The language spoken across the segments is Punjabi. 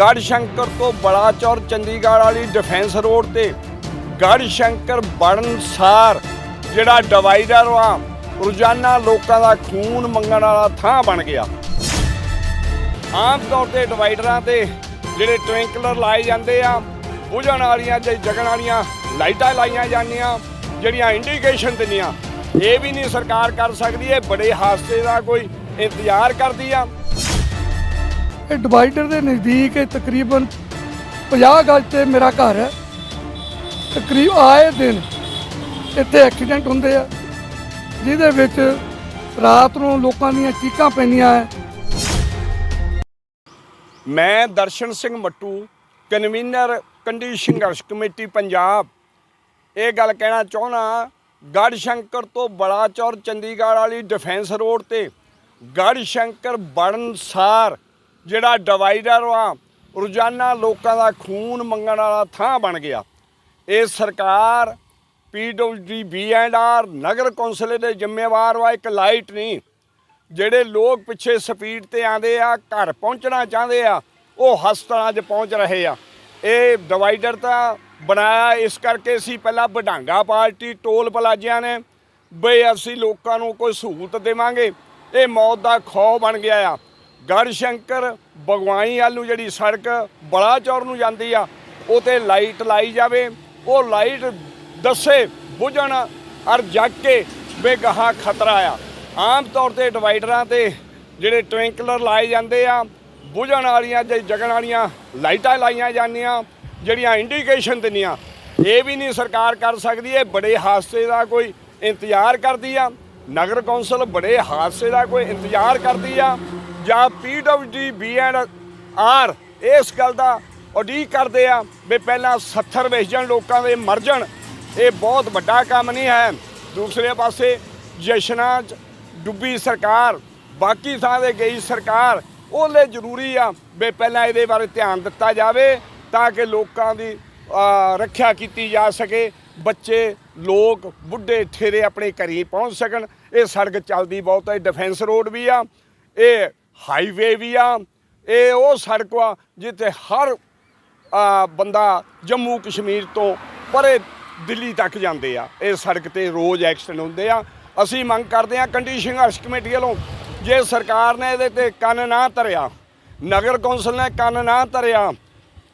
ਗੜ ਸ਼ੰਕਰ ਤੋਂ ਬਲਾਚੌਰ, ਚੰਡੀਗੜ੍ਹ ਵਾਲੀ ਡਿਫੈਂਸ ਰੋਡ ਤੇ। ਗੜ ਸ਼ੰਕਰ ਬੜਨਸਾਰ ਜਿਹੜਾ ਡਿਵਾਈਡਰ ਆ ਰੋਜ਼ਾਨਾ ਲੋਕਾਂ ਦਾ ਖੂਨ ਮੰਗਣ ਵਾਲਾ ਥਾਂ ਬਣ ਗਿਆ। ਆਮ ਤੌਰ ਤੇ ਡਿਵਾਈਡਰਾਂ ਤੇ ਜਿਹੜੇ ਟਵਿੰਕਲਰ ਲਾਏ ਜਾਂਦੇ ਆ, ਬੁਝਣ ਵਾਲੀਆਂ ਤੇ ਜਗਣ ਵਾਲੀਆਂ ਲਾਈਟਾਂ ਲਾਈਆਂ ਜਾਂਦੀਆਂ, ਜਿਹੜੀਆਂ ਇੰਡੀਕੇਸ਼ਨ ਦਿੰਦੀਆਂ। ਇਹ ਵੀ ਨਹੀਂ ਸਰਕਾਰ ਕਰ ਸਕਦੀ, ਇਹ ਬੜੇ ਹਾਦਸੇ ਦਾ ਕੋਈ ਇੰਤਜ਼ਾਰ ਕਰਦੀ ਆ। ਇਹ ਡਿਵਾਈਡਰ ਦੇ ਨਜ਼ਦੀਕ ਇਹ ਤਕਰੀਬਨ 50 ਗਜ ਤੇ ਮੇਰਾ ਘਰ ਹੈ। ਤਕਰੀਬ ਆਏ ਦਿਨ ਇੱਥੇ ਐਕਸੀਡੈਂਟ ਹੁੰਦੇ ਆ, ਜਿਹਦੇ ਵਿੱਚ ਰਾਤ ਨੂੰ ਲੋਕਾਂ ਦੀਆਂ ਚੀਕਾਂ ਪੈਂਦੀਆਂ ਹੈ ਮੈਂ ਦਰਸ਼ਨ ਸਿੰਘ ਮੱਟੂ ਕਨਵੀਨਰ ਕੰਡੀ ਸੰਘਰਸ਼ ਕਮੇਟੀ ਪੰਜਾਬ। ਇਹ ਗੱਲ ਕਹਿਣਾ ਚਾਹੁੰਦਾ ਗੜ ਸ਼ੰਕਰ ਤੋਂ ਬਲਾਚੌਰ ਚੰਡੀਗੜ੍ਹ ਵਾਲੀ ਡਿਫੈਂਸ ਰੋਡ ਤੇ ਗੜ ਸ਼ੰਕਰ ਬਣਨਸਾਰ ਜਿਹੜਾ ਡਿਵਾਈਡਰ ਆ ਰੋਜ਼ਾਨਾ ਲੋਕਾਂ ਦਾ ਖੂਨ ਮੰਗਣ ਵਾਲਾ ਥਾਂ ਬਣ ਗਿਆ। ਇਹ ਸਰਕਾਰ ਪੀਡਬਲਯੂਡੀ ਬੀ ਐਂਡ ਆਰ, ਨਗਰ ਕੌਂਸਲ ਦੇ ਜ਼ਿੰਮੇਵਾਰ ਵਾ, ਇੱਕ ਲਾਈਟ ਨਹੀਂ। ਜਿਹੜੇ ਲੋਕ ਪਿੱਛੇ ਸਪੀਡ ਤੇ ਆਂਦੇ ਆ, ਘਰ ਪਹੁੰਚਣਾ ਚਾਹੁੰਦੇ ਆ, ਉਹ ਹਸਪਤਾਲਾਂ 'ਚ ਪਹੁੰਚ ਰਹੇ ਆ। ਇਹ ਡਿਵਾਈਡਰ ਤਾਂ ਬਣਾਇਆ, ਇਸ ਕਰਕੇ ਸੀ ਪਹਿਲਾਂ ਵਡਾਂਗਾ ਪਾਰਟੀ, ਟੋਲ ਪਲਾਜ਼ਿਆਂ ਨੇ, ਬਈ ਅਸੀਂ ਲੋਕਾਂ ਨੂੰ ਕੋਈ ਸਹੂਲਤ ਦੇਵਾਂਗੇ। ਇਹ ਮੌਤ ਦਾ ਖੌ ਬਣ ਗਿਆ ਆ। ਗੜ ਸ਼ੰਕਰ ਬਗਵਾਈ ਵੱਲ ਨੂੰ ਜਿਹੜੀ ਸੜਕ ਬਲਾਚੌਰ ਨੂੰ ਜਾਂਦੀ ਆ ਉਹ ਤੇ ਲਾਈਟ ਲਾਈ ਜਾਵੇ। ਉਹ ਲਾਈਟ ਦੱਸੇ, ਬੁਝਣ ਔਰ ਜਗ ਕੇ ਬੇਗਾਹ ਖਤਰਾ ਆ। ਆਮ ਤੌਰ ਤੇ ਡਿਵਾਈਡਰਾਂ ਤੇ ਜਿਹੜੇ ਟਵਿੰਕਲਰ ਲਾਏ ਜਾਂਦੇ ਆ, ਬੁਝਣ ਵਾਲੀਆਂ ਤੇ ਜਗਣ ਵਾਲੀਆਂ ਲਾਈਟਾਂ ਲਾਈਆਂ ਜਾਂਦੀਆਂ, ਜਿਹੜੀਆਂ ਇੰਡੀਕੇਸ਼ਨ ਦਿੰਦੀਆਂ। ਇਹ ਵੀ ਨਹੀਂ ਸਰਕਾਰ ਕਰ ਸਕਦੀ, ਇਹ ਬੜੇ ਹਾਦਸੇ ਦਾ ਕੋਈ ਇੰਤਜ਼ਾਰ ਕਰਦੀ ਆ। ਨਗਰ ਕੌਂਸਲ ਬੜੇ ਹਾਦਸੇ ਦਾ ਕੋਈ ਇੰਤਜ਼ਾਰ ਕਰਦੀ ਆ। ਜਾਂ ਪੀਡਬਲਯੂਡੀ ਬੀ ਐਂਡ ਆਰ, ਇਸ ਗੱਲ ਦਾ ਉਡੀਕ ਕਰਦੇ ਆ ਵੀ ਪਹਿਲਾਂ 70 ਵੇਚਣ ਲੋਕਾਂ ਦੇ ਮਰ ਜਾਣ। ਇਹ ਬਹੁਤ ਵੱਡਾ ਕੰਮ ਨਹੀਂ ਹੈ। ਦੂਸਰੇ ਪਾਸੇ ਜਸ਼ਨਾਂ 'ਚ ਡੁੱਬੀ ਸਰਕਾਰ, ਬਾਕੀ ਥਾਂ ਤੇ ਗਈ ਸਰਕਾਰ ਉਹਲੇ ਜ਼ਰੂਰੀ ਆ ਵੀ ਪਹਿਲਾਂ ਇਹਦੇ ਬਾਰੇ ਧਿਆਨ ਦਿੱਤਾ ਜਾਵੇ ਤਾਂ ਕਿ ਲੋਕਾਂ ਦੀ ਰੱਖਿਆ ਕੀਤੀ ਜਾ ਸਕੇ। ਬੱਚੇ, ਲੋਕ, ਬੁੱਢੇ, ਠੇਰੇ ਆਪਣੇ ਘਰੀ ਪਹੁੰਚ ਸਕਣ। ਇਹ ਸੜਕ ਚੱਲਦੀ ਬਹੁਤ ਹੈ ਡਿਫੈਂਸ ਰੋਡ ਵੀ ਆ। ਇਹ ਹਾਈਵੇ ਵੀ ਆ, ਇਹ ਉਹ ਸੜਕ ਆ ਜਿੱਥੇ ਹਰ ਬੰਦਾ ਜੰਮੂ ਕਸ਼ਮੀਰ ਤੋਂ ਪਰੇ ਦਿੱਲੀ ਤੱਕ ਜਾਂਦੇ ਆ। ਇਹ ਸੜਕ ਤੇ ਰੋਜ਼ ਐਕਸੀਡੈਂਟ ਹੁੰਦੇ ਆ। ਅਸੀਂ ਮੰਗ ਕਰਦੇ ਆ ਕੰਡੀ ਸੰਘਰਸ਼ ਕਮੇਟੀ ਵੱਲੋਂ, ਜੇ ਸਰਕਾਰ ਨੇ ਇਹਦੇ ਤੇ ਕੰਨ ਨਾ ਧਰਿਆ, ਨਗਰ ਕੌਂਸਲ ਨੇ ਕੰਨ ਨਾ ਧਰਿਆ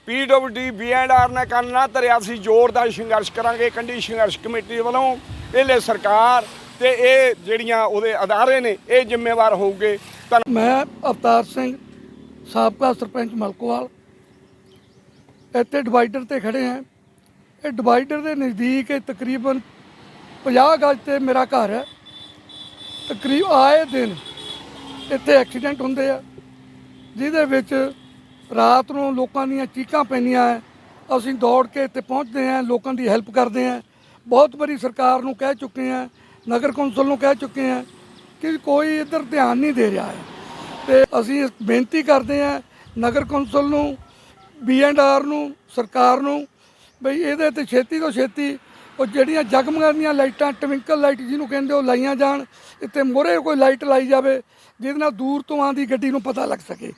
ਪੀਡਬਲਯੂਡੀ ਬੀਐਨਆਰ ਨੇ ਕੰਨ ਨਾ ਧਰਿਆ, ਅਸੀਂ ਜ਼ੋਰਦਾਰ ਸੰਘਰਸ਼ ਕਰਾਂਗੇ ਕੰਡੀ ਸੰਘਰਸ਼ ਕਮੇਟੀ ਵੱਲੋਂ। ਇਹ ਲਈ ਸਰਕਾਰ ਤੇ ਇਹ ਜਿਹੜੀਆਂ ਉਹਦੇ ਅਦਾਰੇ ਨੇ, ਇਹ ਜ਼ਿੰਮੇਵਾਰ ਹੋਊਗੇ। ਮੈਂ ਅਵਤਾਰ ਸਿੰਘ, ਸਾਬਕਾ ਸਰਪੰਚ ਮਲਕੋਵਾਲ। ਇੱਥੇ ਡਿਵਾਈਡਰ ਤੇ ਖੜੇ ਹਾਂ। ਇਹ ਡਿਵਾਈਡਰ ਦੇ ਨਜ਼ਦੀਕ ਇਹ ਤਕਰੀਬਨ 50 ਗਜ ਤੇ ਮੇਰਾ ਘਰ ਹੈ। ਤਕਰੀਬ ਆਏ ਦਿਨ ਇੱਥੇ ਐਕਸੀਡੈਂਟ ਹੁੰਦੇ ਆ, ਜਿਹਦੇ ਵਿੱਚ ਰਾਤ ਨੂੰ ਲੋਕਾਂ ਦੀਆਂ ਚੀਕਾਂ ਪੈਂਦੀਆਂ ਹੈ ਅਸੀਂ ਦੌੜ ਕੇ ਇੱਥੇ ਪਹੁੰਚਦੇ ਹਾਂ, ਲੋਕਾਂ ਦੀ ਹੈਲਪ ਕਰਦੇ ਹਾਂ। ਬਹੁਤ ਵਾਰੀ ਸਰਕਾਰ ਨੂੰ ਕਹਿ ਚੁੱਕੇ ਹਾਂ, ਨਗਰ ਕੌਂਸਲ ਨੂੰ ਕਹਿ ਚੁੱਕੇ ਹਾਂ ਕਿ ਕੋਈ ਇੱਧਰ ਧਿਆਨ ਨਹੀਂ ਦੇ ਰਿਹਾ ਹੈ। ਤੇ ਅਸੀਂ ਬੇਨਤੀ ਕਰਦੇ ਹਾਂ ਨਗਰ ਕੌਂਸਲ ਨੂੰ ਬੀ ਐਂਡ ਆਰ ਨੂੰ, ਸਰਕਾਰ ਨੂੰ, ਬਈ ਇਹਦੇ ਤੇ ਛੇਤੀ ਤੋਂ ਛੇਤੀ ਉਹ ਜਿਹੜੀਆਂ ਜਗਮਗਾਂ ਦੀਆਂ ਲਾਈਟਾਂ ਟਵਿੰਕਲ ਲਾਈਟ ਜਿਹਨੂੰ ਕਹਿੰਦੇ ਉਹ ਲਾਈਆਂ ਜਾਣ, ਇੱਥੇ ਮੋਰੇ ਕੋਈ ਲਾਈਟ ਲਾਈ ਜਾਵੇ, ਜਿਹਦੇ ਨਾਲ ਦੂਰ ਤੋਂ ਆਂਦੀ ਗੱਡੀ ਨੂੰ ਪਤਾ ਲੱਗ ਸਕੇ।